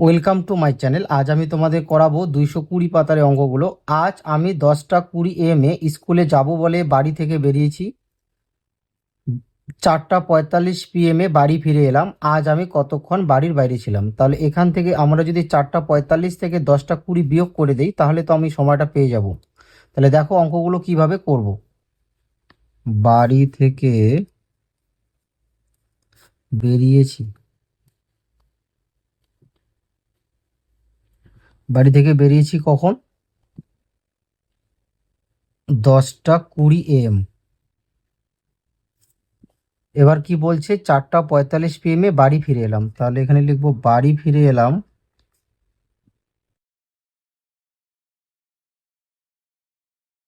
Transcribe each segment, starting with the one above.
Welcome to my channel আজ আমি তোমাদের করাবো দুইশো কুড়ি পাতার অঙ্কগুলো। আজ আমি দশটা কুড়ি এম এ স্কুলে যাব বলে বাড়ি থেকে বেরিয়েছি। চারটা পঁয়তাল্লিশ পিএম এ বাড়ি ফিরে এলাম। আজ আমি কতক্ষণ বাড়ির বাইরে ছিলাম? তাহলে এখান থেকে আমরা যদি চারটা পঁয়তাল্লিশ থেকে দশটা কুড়ি বিয়োগ করে দেই, তাহলে তো আমি সময়টা পেয়ে যাব। তাহলে দেখো অঙ্কগুলো কীভাবে করব। বাড়ি থেকে বেরিয়েছি। বাড়ি থেকে বেরিয়েছি কখন? দশটা কুড়ি এম এবার কি বলছে? চারটা পঁয়তাল্লিশ পিএম এ বাড়ি ফিরে এলাম। তাহলে এখানে লিখব, বাড়ি ফিরে এলাম।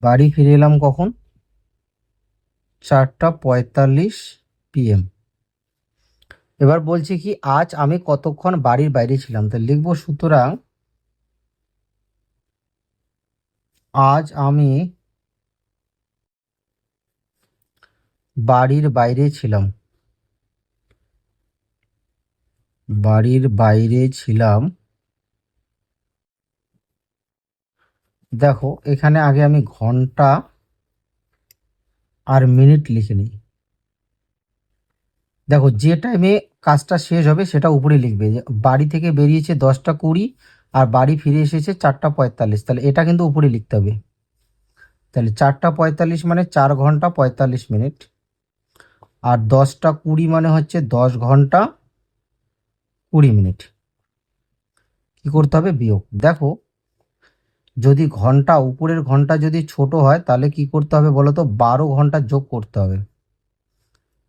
বাড়ি ফিরে এলাম কখন? চারটা পঁয়তাল্লিশ পিএম এবার বলছে কি, আজ আমি কতক্ষণ বাড়ির বাইরে ছিলাম? তাহলে লিখব, সুতরাং আজ আমি বাড়ির বাইরে ছিলাম। বাড়ির বাইরে ছিলাম। দেখো, এখানে আগে আমি ঘণ্টা আর মিনিট লিখে নিই। দেখো, যে টাইমে কাজটা শেষ হবে সেটা উপরে লিখবে। বাড়ি থেকে বেরিয়েছে দশটা কুড়ি আর বাড়ি ফিরে এসেছে চারটা পঁয়তাল্লিশ। তাহলে এটা কিন্তু উপরে লিখতে হবে। তাহলে চারটা পঁয়তাল্লিশ মানে চার ঘণ্টা পঁয়তাল্লিশ মিনিট। আর দশটা কুড়ি মানে হচ্ছে দশ ঘণ্টা কুড়ি মিনিট। কি করতে হবে? বিয়োগ। দেখো, যদি ঘণ্টা, উপরের ঘণ্টা যদি ছোট হয়, তাহলে কি করতে হবে বলো তো? বারো ঘণ্টা যোগ করতে হবে।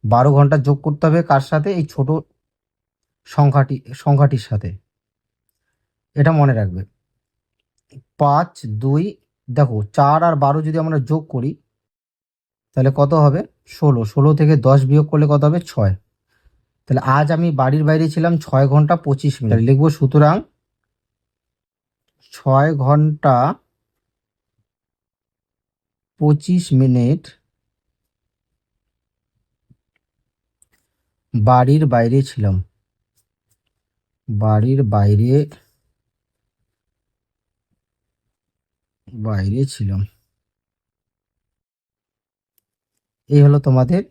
বারো ঘণ্টা যোগ করতে হবে কার সাথে? এই ছোট সংখ্যাটি, সংখ্যাটির সাথে। এটা মনে রাখবে। পাঁচ, দুই, দেখো চার আর বারো যদি আমরা যোগ করি, তাহলে কত হবে? ষোলো। ষোলো থেকে দশ বিয়োগ করলে কত হবে? ছয়। তাহলে আজ আমি বাড়ির বাইরে ছিলাম ছয় ঘণ্টা পঁচিশ মিনিট। লিখব সুতরাং ছয় ঘণ্টা পঁচিশ মিনিট বাড়ির বাইরে ছিলাম। বাড়ির বাইরে বাইরে ছিলাম। এই হলো তোমাদের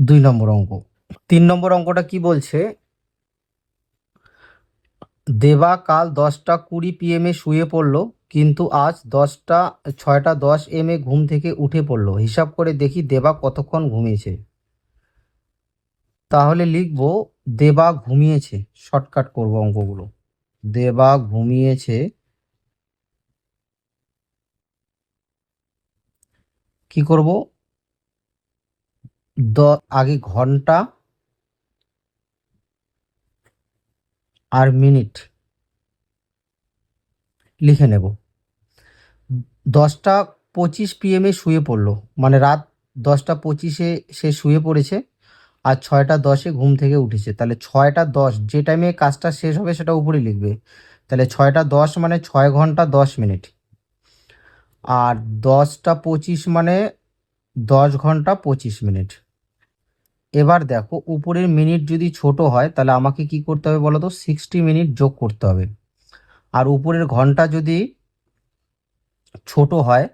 দুই নম্বর অঙ্ক। তিন নম্বর অঙ্কটা কি বলছে? দেবা কাল দশটা কুড়ি পিএম শুয়ে পড়ল, কিন্তু আজ দশটা, ছয়টা দশ এম এ ঘুম থেকে উঠে পড়ল। হিসাব করে দেখি দেবা কতক্ষণ ঘুমিয়েছে। তাহলে লিখব, দেবা ঘুমিয়েছে। শর্টকাট করব অঙ্কগুলো। দেবা ঘুমিয়েছে। কি করব? দ, আগে ঘণ্টা আর মিনিট লিখে নেব। দশটা পঁচিশ পিএমে শুয়ে পড়ল। মানে রাত দশটা পঁচিশে সে শুয়ে পড়েছে আর ছয়টা দশে ঘুম থেকে উঠেছে। তাহলে ছয়টা দশ, যে টাইমে কাজটা শেষ হবে সেটা উপরে লিখবে। তাহলে ছয়টা দশ মানে ছয় ঘণ্টা দশ মিনিট। আর দশটা পঁচিশ মানে দশ ঘণ্টা পঁচিশ মিনিট। এবার দেখো, উপরের মিনিট যদি ছোট হয়, তাহলে আমাকে কি করতে হবে বলো তো? সিক্সটি মিনিট যোগ করতে হবে। আর উপরের ঘণ্টা যদি ছোট হয়,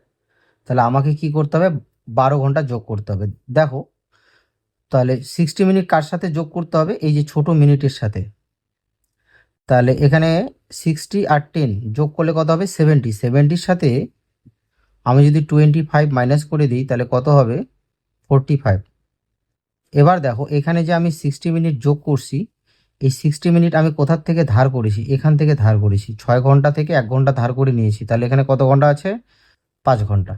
তাহলে আমাকে কি করতে হবে? বারো ঘণ্টা যোগ করতে হবে। দেখো, তাহলে সিক্সটি মিনিট কার সাথে যোগ করতে হবে? এই যে ছোট মিনিটের সাথে। তাহলে এখানে সিক্সটি আর টেন যোগ করলে কত হবে? সেভেন্টি সেভেন্টির সাথে আমি যদি টোয়েন্টি ফাইভ মাইনাস করে দিই, তাহলে কত হবে? ফোরটি ফাইভ এবার দেখো, এখানে যে আমি সিক্সটি মিনিট যোগ করছি, এই সিক্সটি মিনিট আমি কোথার থেকে ধার করেছি? এখান থেকে ধার করেছি। ছয় ঘণ্টা থেকে এক ঘণ্টা ধার করে নিয়েছি। তাহলে এখানে কত ঘণ্টা আছে? পাঁচ ঘণ্টা।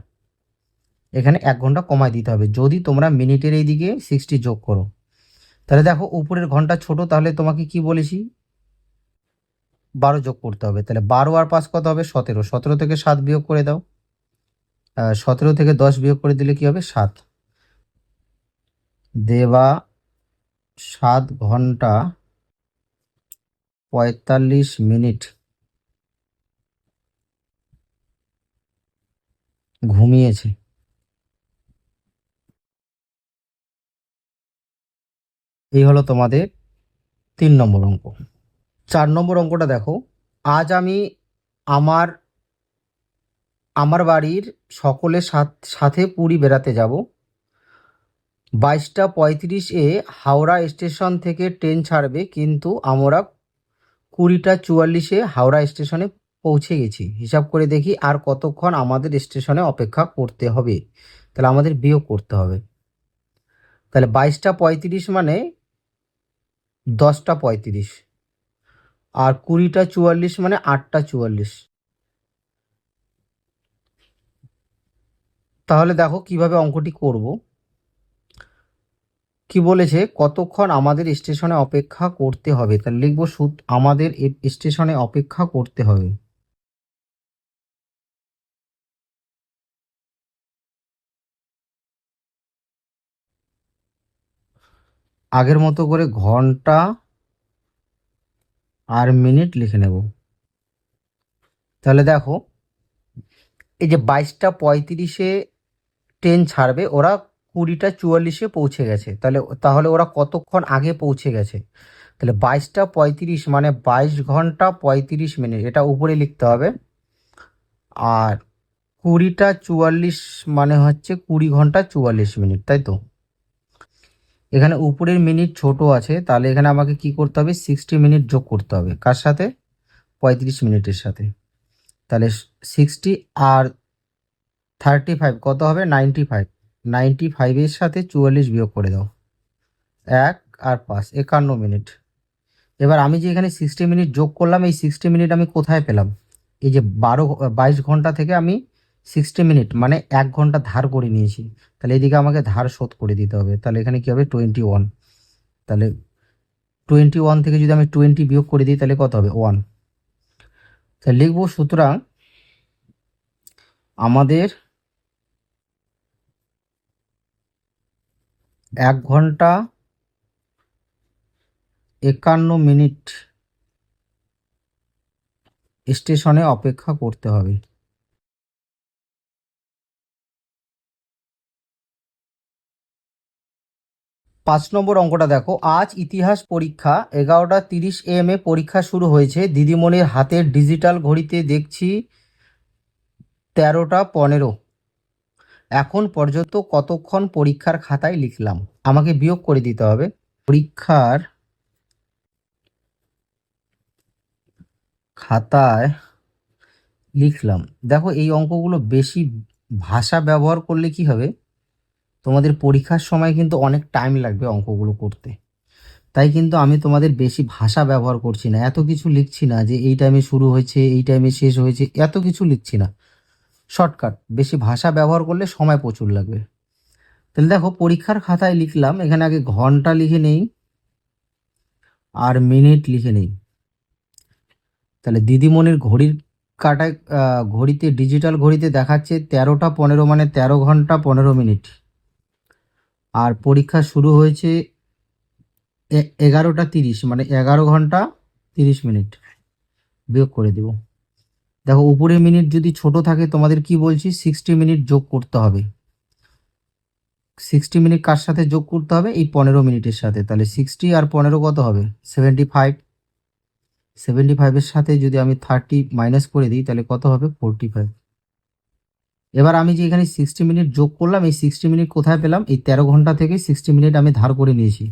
এখানে এক ঘণ্টা কমায় দিতে হবে। যদি তোমরা মিনিটের এই দিকে সিক্সটি যোগ করো। তাহলে দেখো, উপরের ঘণ্টা ছোট, তাহলে তোমাকে কি বলেছি? বারো যোগ করতে হবে। তাহলে বারো আর পাঁচ কত হবে? সতেরো। সতেরো থেকে সাত বিয়োগ করে দাও। সতেরো থেকে দশ বিয়োগ করে দিলে কি হবে? সাত। দেবা সাত ঘণ্টা পঁয়তাল্লিশ মিনিট ঘুমিয়েছে। এই হলো তোমাদের তিন নম্বর অঙ্ক। চার নম্বর অঙ্কটা দেখো। আজ আমি আমার আমার বাড়ির সকলের সাথ- পুরী বেড়াতে যাব। বাইশটা পঁয়ত্রিশ এ হাওড়া স্টেশন থেকে ট্রেন ছাড়বে, কিন্তু আমরা কুড়িটা চুয়াল্লিশে হাওড়া স্টেশনে পৌঁছে গেছি। হিসাব করে দেখি আর কতক্ষণ আমাদের স্টেশনে অপেক্ষা করতে হবে। তাহলে আমাদের বিয়োগ করতে হবে। তাহলে বাইশটা পঁয়ত্রিশ মানে দশটা পঁয়ত্রিশ। আর কুড়িটা চুয়াল্লিশ মানে আটটা চুয়াল্লিশ। তাহলে দেখো কীভাবে অঙ্কটি করব। কি বলেছে? কতক্ষণ আমাদের স্টেশনে অপেক্ষা করতে হবে? তাহলে লিখব সুদ আমাদের স্টেশনে অপেক্ষা করতে হবে। আগের মতো করে ঘণ্টা আর মিনিট লিখে নেব। তাহলে দেখো, এই যে বাইশটা পঁয়ত্রিশে ট্রেন ছাড়বে, ওরা কুড়িটা চুয়াল্লিশে পৌঁছে গেছে। তাহলে তাহলে ওরা কতক্ষণ আগে পৌঁছে গেছে? তাহলে বাইশটা পঁয়ত্রিশ মানে বাইশ ঘণ্টা পঁয়ত্রিশ মিনিট, এটা উপরে লিখতে হবে। আর কুড়িটা চুয়াল্লিশ মানে হচ্ছে কুড়ি ঘণ্টা চুয়াল্লিশ মিনিট, তাই তো? এখানে উপরের মিনিট ছোট আছে, তাহলে এখানে আমাকে কি করতে হবে? সিক্সটি মিনিট যোগ করতে হবে। কার সাথে? পঁয়ত্রিশ মিনিটের সাথে। তাহলে সিক্সটি আর থার্টি ফাইভ, কত হবে? Ninety five. নাইনটি ফাইভের সাথে চুয়াল্লিশ বিয়োগ করে দাও। এক আর পাঁচ, একান্ন মিনিট। এবার আমি যে এখানে সিক্সটি মিনিট যোগ করলাম, এই সিক্সটি মিনিট আমি কোথায় পেলাম? এই যে বারো, বাইশ ঘণ্টা থেকে আমি সিক্সটি মিনিট মানে এক ঘণ্টা ধার করে নিয়েছি। তাহলে এদিকে আমাকে ধার শোধ করে দিতে হবে। তাহলে এখানে কি হবে? টোয়েন্টি ওয়ান তাহলে টোয়েন্টি ওয়ান থেকে যদি আমি টোয়েন্টি বিয়োগ করে দিই, তাহলে কত হবে? ওয়ান তাহলে লিখব সুতরাং আমাদের এক ঘণ্টা একান্ন মিনিট স্টেশনে অপেক্ষা করতে হবে। পাঁচ নম্বর অঙ্কটা দেখো। আজ ইতিহাস পরীক্ষা, এগারোটা তিরিশ এম এ পরীক্ষা শুরু হয়েছে। দিদিমণির হাতের ডিজিটাল ঘড়িতে দেখছি তেরোটা পনেরো। এখন পর্যন্ত কতক্ষণ পরীক্ষার খাতায় লিখলাম? আমাকে বিয়োগ করে দিতে হবে। পরীক্ষার খাতায় লিখলাম। দেখো, এই অঙ্কগুলো বেশি ভাষা ব্যবহার করলে কি হবে? তোমাদের পরীক্ষার সময় কিন্তু অনেক টাইম লাগবে অঙ্কগুলো করতে। তাই কিন্তু আমি তোমাদের বেশি ভাষা ব্যবহার করছি না। এত কিছু লিখছি না যে এই টাইমে শুরু হয়েছে, এই টাইমে শেষ হয়েছে, এত কিছু লিখছি না। শর্টকাট বেশি ভাষা ব্যবহার করলে সময় প্রচুর লাগবে। তাহলে দেখো, পরীক্ষার খাতায় লিখলাম, এখানে আগে ঘণ্টা লিখে নেই, আর মিনিট লিখে নেই। তাহলে দিদিমণির ঘড়ির কাটায় ঘড়িতে ডিজিটাল ঘড়িতে দেখাচ্ছে তেরোটা পনেরো মানে তেরো ঘণ্টা পনেরো মিনিট আর পরীক্ষা শুরু হয়েছে এগারোটা তিরিশ মানে এগারো ঘণ্টা তিরিশ মিনিট বিয়োগ করে দেব। দেখো উপরে মিনিট যদি ছোট থাকে, তোমাদের কি বলছি? সিক্সটি মিনিট যোগ করতে হবে। সিক্সটি মিনিট কার সাথে যোগ করতে হবে? এই পনেরো মিনিটের সাথে। তাহলে সিক্সটি আর পনেরো কত হবে? সেভেন্টি ফাইভ সেভেন্টি ফাইভের সাথে যদি আমি থার্টি মাইনাস করে দিই, তাহলে কত হবে? ফোরটি ফাইভ এবার আমি যে এখানে সিক্সটি মিনিট যোগ করলাম, এই সিক্সটি মিনিট কোথায় পেলাম? এই তেরো ঘণ্টা থেকে সিক্সটি মিনিট আমি ধার করে নিয়েছি।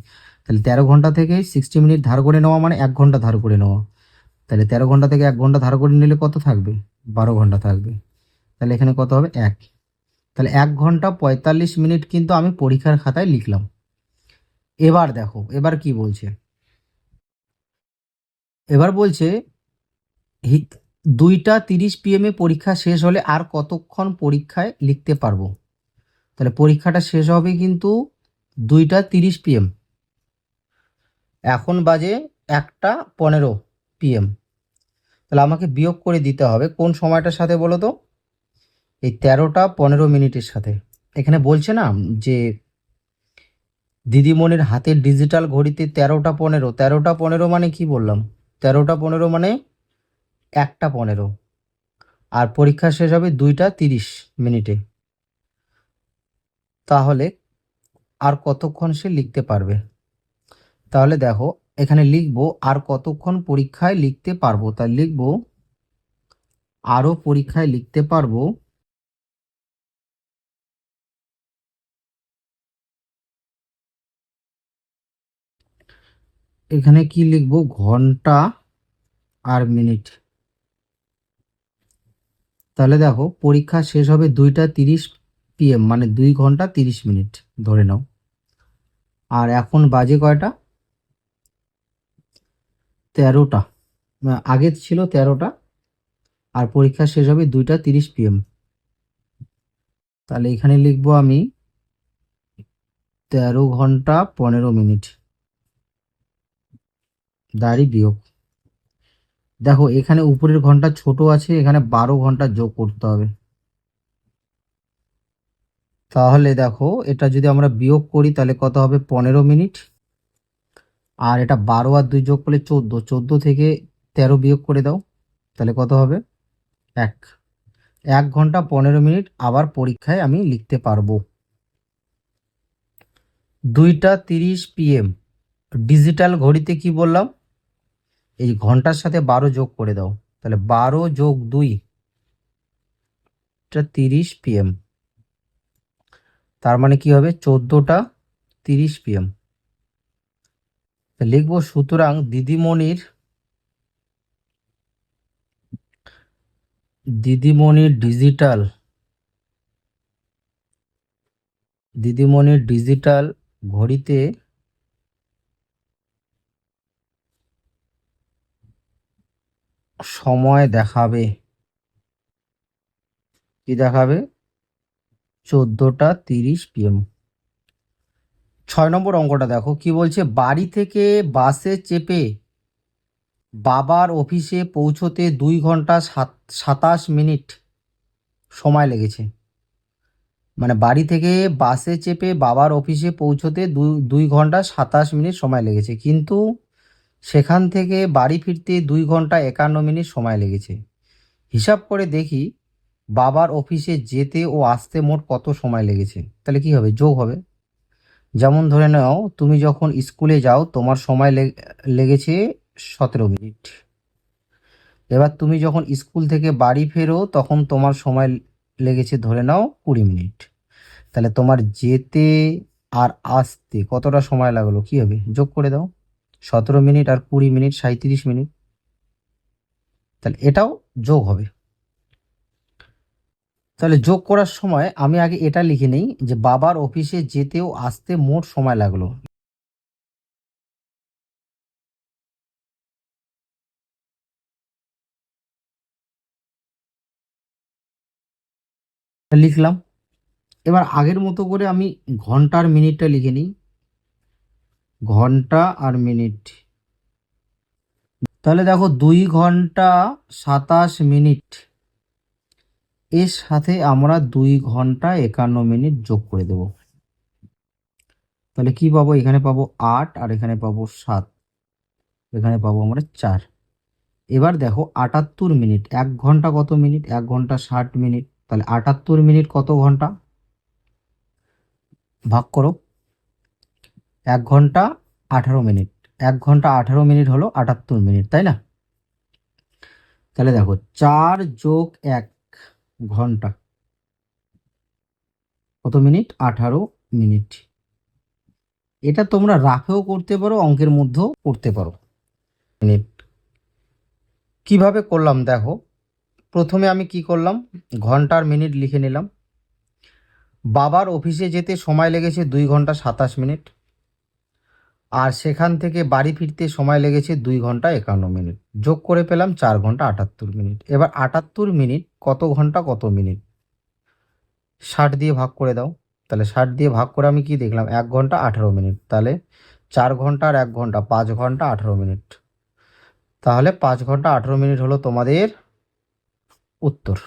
তাহলে তেরো ঘণ্টা থেকে সিক্সটি মিনিট ধার করে নেওয়া মানে এক ঘণ্টা ধার করে নেওয়া। তাহলে তেরো ঘণ্টা থেকে এক ঘণ্টা ধার করে নিলে কত থাকবে? বারো ঘণ্টা থাকবে। তাহলে এখানে কত হবে? এক। তাহলে এক ঘণ্টা পঁয়তাল্লিশ মিনিট কিন্তু আমি পরীক্ষার খাতায় লিখলাম। এবার দেখো, এবার কি বলছে? এবার বলছে দুইটা তিরিশ পিএম পরীক্ষা শেষ হলে আর কতক্ষণ পরীক্ষায় লিখতে পারব? তাহলে পরীক্ষাটা শেষ হবে কিন্তু দুইটা তিরিশ পিএম এখন বাজে একটা পনেরো পিএম তাহলে আমাকে বিয়োগ করে দিতে হবে। কোন সময়টার সাথে বলো তো? এই তেরোটা পনেরো মিনিটের সাথে। এখানে বলছে না যে দিদিমণির হাতের ডিজিটাল ঘড়িতে তেরোটা পনেরো। তেরোটা পনেরো মানে কি বললাম? তেরোটা পনেরো মানে একটা পনেরো। আর পরীক্ষা শেষ হবে দুইটা তিরিশ মিনিটে। তাহলে আর কতক্ষণ সে লিখতে পারবে? তাহলে দেখো এখানে লিখব আর কতক্ষণ পরীক্ষায় লিখতে পারব? তাই লিখব, আরও পরীক্ষায় লিখতে পারব। এখানে কি লিখব? ঘণ্টা আর মিনিট। তাহলে দেখো, পরীক্ষা শেষ হবে দুইটা তিরিশ পিএম মানে দুই ঘণ্টা তিরিশ মিনিট। ধরে নাও। আর এখন বাজে কয়টা? তেরোটা। আগে ছিল তেরোটা, আর পরীক্ষা শেষ হবে দুইটা তিরিশ পিএম তাহলে এখানে লিখব আমি তেরো ঘণ্টা পনেরো মিনিট। দাঁড়ি বিয়োগ। দেখো, এখানে উপরের ঘণ্টা ছোট আছে, এখানে বারো ঘণ্টা যোগ করতে হবে। তাহলে দেখো, এটা যদি আমরা বিয়োগ করি, তাহলে কত হবে? পনেরো মিনিট। আর এটা বারো আর দুই যোগ করলে চোদ্দ চোদ্দ থেকে তেরো বিয়োগ করে দাও, তাহলে কত হবে? এক। এক ঘণ্টা পনেরো মিনিট আবার পরীক্ষায় আমি লিখতে পারব। দুইটা তিরিশ পিএম। ডিজিটাল ঘড়িতে কি বললাম? এই ঘণ্টার সাথে বারো যোগ করে দাও, তাহলে বারো যোগ দুই। তিরিশ পিএম। তার মানে কি হবে? চোদ্দোটা তিরিশ পিএম। লিখব সুতরাং দিদিমণির দিদিমণির ডিজিটাল দিদিমণির ডিজিটাল ঘড়িতে সময় দেখাবে। কি দেখাবে? চোদ্দোটা তিরিশ পিএম ছয় নম্বর অঙ্কটা দেখো, কি বলছে? বাড়ি থেকে বাসে চেপে বাবার অফিসে পৌঁছতে দুই ঘণ্টা সাত, সাতাশ মিনিট সময় লেগেছে। মানে বাড়ি থেকে বাসে চেপে বাবার অফিসে পৌঁছতে দুই দুই ঘণ্টা সাতাশ মিনিট সময় লেগেছে। কিন্তু সেখান থেকে বাড়ি ফিরতে দুই ঘণ্টা একান্ন মিনিট সময় লেগেছে। হিসাব করে দেখি, বাবার অফিসে যেতে ও আসতে মোট কত সময় লেগেছে? তাহলে কি হবে? যোগ হবে। যেমন ধরে নাও, তুমি যখন স্কুলে যাও, তোমার সময় লেগেছে সতেরো মিনিট। এবার তুমি যখন স্কুল থেকে বাড়ি ফেরো, তখন তোমার সময় লেগেছে ধরে নাও কুড়ি মিনিট। তাহলে তোমার যেতে আর আসতে কতটা সময় লাগল কি হবে? যোগ করে দাও। সতেরো মিনিট আর কুড়ি মিনিট সাঁত্রিশ মিনিট। তাহলে এটাও যোগ হবে। তাহলে যোগ করার সময় আমি আগে এটা লিখে নেই যে বাবার অফিসে যেতেও আসতে মোট সময় লাগল। লিখলাম। এবার আগের মতো করে আমি ঘণ্টার মিনিটটা লিখে নিই। ঘণ্টা আর মিনিট। তাহলে দেখো দুই ঘণ্টা সাতাশ মিনিট। এর সাথে আমরা দুই ঘণ্টা একান্ন মিনিট যোগ করে দেব। তাহলে কি পাবো? এখানে পাবো আট আর এখানে পাবো সাত। এখানে পাবো আমরা চার। এবার দেখো আটাত্তর মিনিট, এক ঘণ্টা কত মিনিট? এক ঘণ্টা ষাট মিনিট। তাহলে আটাত্তর মিনিট কত ঘণ্টা? ভাগ করো। এক ঘণ্টা আঠারো মিনিট। এক ঘণ্টা আঠারো মিনিট হলো আটাত্তর মিনিট, তাই না? তাহলে দেখো চার যোগ এক ঘণ্টা। কত মিনিট? আঠারো মিনিট। এটা তোমরা রাফেও করতে পারো, অঙ্কের মধ্যেও করতে পারো। মিনিট। কীভাবে করলাম দেখো, প্রথমে আমি কি করলাম? ঘণ্টার মিনিট লিখে নিলাম। বাবার অফিসে যেতে সময় লেগেছে দুই ঘণ্টা সাতাশ মিনিট। আর সেখান থেকে বাড়ি ফিরতে সময় লেগেছে দুই ঘণ্টা একান্ন মিনিট। যোগ করে পেলাম চার ঘণ্টা আটাত্তর মিনিট। এবার আটাত্তর মিনিট কত ঘণ্টা কত মিনিট? ষাট দিয়ে ভাগ করে দাও। তাহলে ষাট দিয়ে ভাগ করে আমি কি দেখলাম? এক ঘণ্টা আঠারো মিনিট। তাহলে চার ঘণ্টা আর এক ঘণ্টা, পাঁচ ঘণ্টা আঠারো মিনিট। তাহলে পাঁচ ঘণ্টা আঠারো মিনিট হলো তোমাদের উত্তর।